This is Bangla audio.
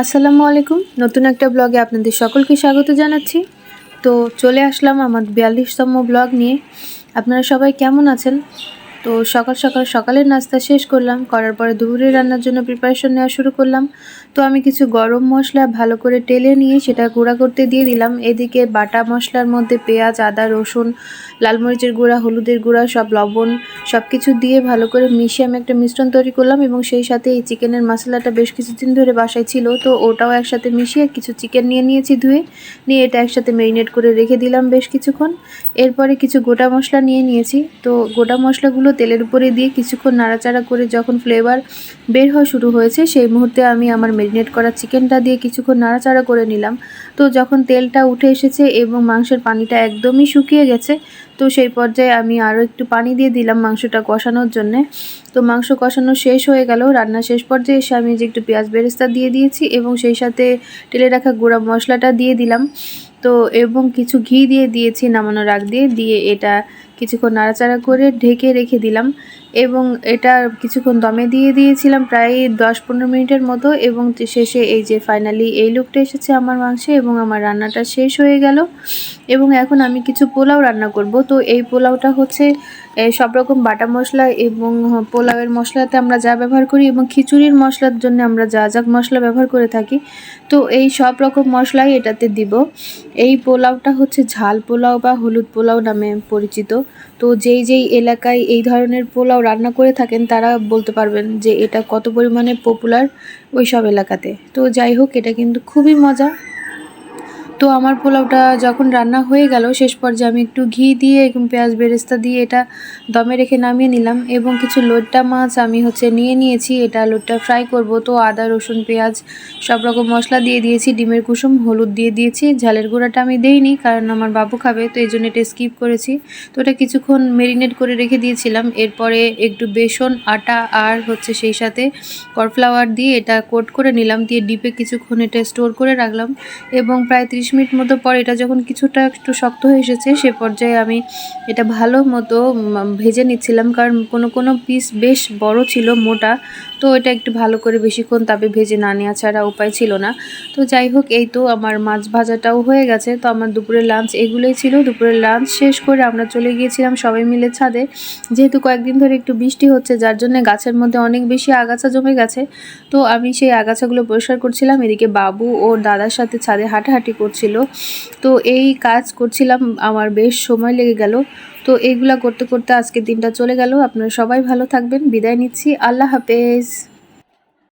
আসসালামু আলাইকুম। নতুন একটা ব্লগে আপনাদের সকলকে স্বাগত জানাচ্ছি। তো চলে আসলাম আমার বিয়াল্লিশতম ব্লগ নিয়ে। আপনারা সবাই কেমন আছেন? তো সকাল সকাল সকালের নাস্তা শেষ করলাম, করার পরে দুপুরে রান্নার জন্য প্রিপারেশন নেওয়া শুরু করলাম। তো আমি কিছু গরম মশলা ভালো করে টেলে নিয়ে সেটা গুঁড়া করতে দিয়ে দিলাম। এদিকে বাটা মশলার মধ্যে পেঁয়াজ, আদা, রসুন, লাল মরিচের গুঁড়া, হলুদের গুঁড়া, সব লবণ সব কিছু দিয়ে ভালো করে মিশিয়ে আমি একটা মিশ্রণ তৈরি করলাম এবং সেই সাথে এই চিকেনের মশলাটা বেশ কিছুদিন ধরে বাসায় ছিল। তো ওটাও একসাথে মিশিয়ে কিছু চিকেন নিয়ে নিয়েছি ধুয়ে, নিয়ে এটা একসাথে ম্যারিনেট করে রেখে দিলাম বেশ কিছুক্ষণ। এরপরে কিছু গোটা মশলা নিয়ে নিয়েছি। তো গোটা মশলাগুলো তেলের উপরে দিয়ে কিছুক্ষণ নাড়াচাড়া করে যখন ফ্লেভার বের হওয়া শুরু হয়েছে, সেই মুহূর্তে আমি আমার ম্যারিনেট করা চিকেনটা দিয়ে কিছুক্ষণ নাড়াচাড়া করে নিলাম। তো যখন তেলটা উঠে এসেছে এবং মাংসের পানিটা একদমই শুকিয়ে গেছে, তো সেই পর্যায়ে আমি আরও একটু পানি দিয়ে দিলাম মাংসটা কষানোর জন্যে। তো মাংস কষানো শেষ হয়ে গেল, রান্না শেষ পর্যায়ে এসে আমি যে একটু পেঁয়াজ বেরেস্তা দিয়ে দিয়েছি এবং সেই সাথে টেলে রাখা গুঁড়া মশলাটা দিয়ে দিলাম। তো এবং কিছু ঘি দিয়ে দিয়েছি, নামানোর আগ দিয়ে দিয়ে এটা কিছুক্ষণ নাড়াচাড়া করে ঢেকে রেখে দিলাম। এবং এটা কিছুক্ষণ দমে দিয়ে দিয়েছিলাম, প্রায় দশ পনেরো মিনিটের মতো এবং শেষে এই যে ফাইনালি এই লুকটা এসেছে আমার মাংসে এবং আমার রান্নাটা শেষ হয়ে গেল। এবং এখন আমি কিছু পোলাও রান্না করব। তো এই পোলাওটা হচ্ছে সব রকম বাটা মশলা এবং পোলাওয়ের মশলাতে আমরা যা ব্যবহার করি এবং খিচুড়ির মশলার জন্য আমরা যা যা মশলা ব্যবহার করে থাকি, তো এই সব রকম মশলাই এটাতে দিব। এই পোলাওটা হচ্ছে ঝাল পোলাও বা হলুদ পোলাও নামে পরিচিত। তো যেই যেই এলাকায় এই ধরনের পোলাও রান্না করে থাকেন, তারা বলতে পারবেন যে এটা কত পরিমাণে পপুলার ওই সব এলাকাতে। তো যাই হোক, এটা কিন্তু খুবই মজা। তো আমার পোলাওটা যখন রান্না হয়ে গেল, শেষ পর্যায়ে আমি একটু ঘি দিয়ে এবং পেঁয়াজ বেরেস্তা দিয়ে এটা দমে রেখে নামিয়ে নিলাম এবং কিছু লোট্টা মাছ আমি হচ্ছে নিয়ে নিয়েছি। এটা লোট্টা ফ্রাই করব। তো আদা, রসুন, পেঁয়াজ সব রকম মশলা দিয়ে দিয়েছি, ডিমের কুসুম, হলুদ দিয়ে দিয়েছি। ঝালের গুঁড়াটা আমি দেইনি কারণ আমার বাবু খাবে, তো এই জন্য এটা স্কিপ করেছি। তো এটা কিছুক্ষণ মেরিনেট করে রেখে দিয়েছিলাম। এরপরে একটু বেসন, আটা আর হচ্ছে সেই সাথে কর্নফ্লাওয়ার দিয়ে এটা কোট করে নিলাম। দিয়ে ডিপে কিছুক্ষণ এটা স্টোর করে রাখলাম এবং প্রায় ত্রিশ মিনিট মতো পর এটা যখন কিছুটা একটু শক্ত হয়ে এসেছে, সে পর্যায়ে আমি এটা ভালো মতো ভেজে নিচ্ছিলাম। কারণ কোনো কোনো পিস বেশ বড় ছিল, মোটা। তো এটা একটু ভালো করে বেশিক্ষণ তাপে ভেজে না নেওয়া ছাড়া উপায় ছিল না। তো যাই হোক, এই তো আমার মাছ ভাজাটাও হয়ে গেছে। তো আমার দুপুরের লাঞ্চ এগুলোই ছিল। দুপুরের লাঞ্চ শেষ করে আমরা চলে গিয়েছিলাম সবাই মিলে ছাদে। যেহেতু কয়েকদিন ধরে একটু বৃষ্টি হচ্ছে, যার জন্য গাছের মধ্যে অনেক বেশি আগাছা জমে গেছে। তো আমি সেই আগাছাগুলো পরিষ্কার করছিলাম। এদিকে বাবু ও দাদার সাথে ছাদে হাঁটাহাঁটি করছিল। তো এই কাজ করছিলাম, আমার বেশ সময় লেগে গেল। তো এইগুলা করতে করতে আজকের দিনটা চলে গেল। আপনারা সবাই ভালো থাকবেন। বিদায় নিচ্ছি। আল্লাহ হাফেজ।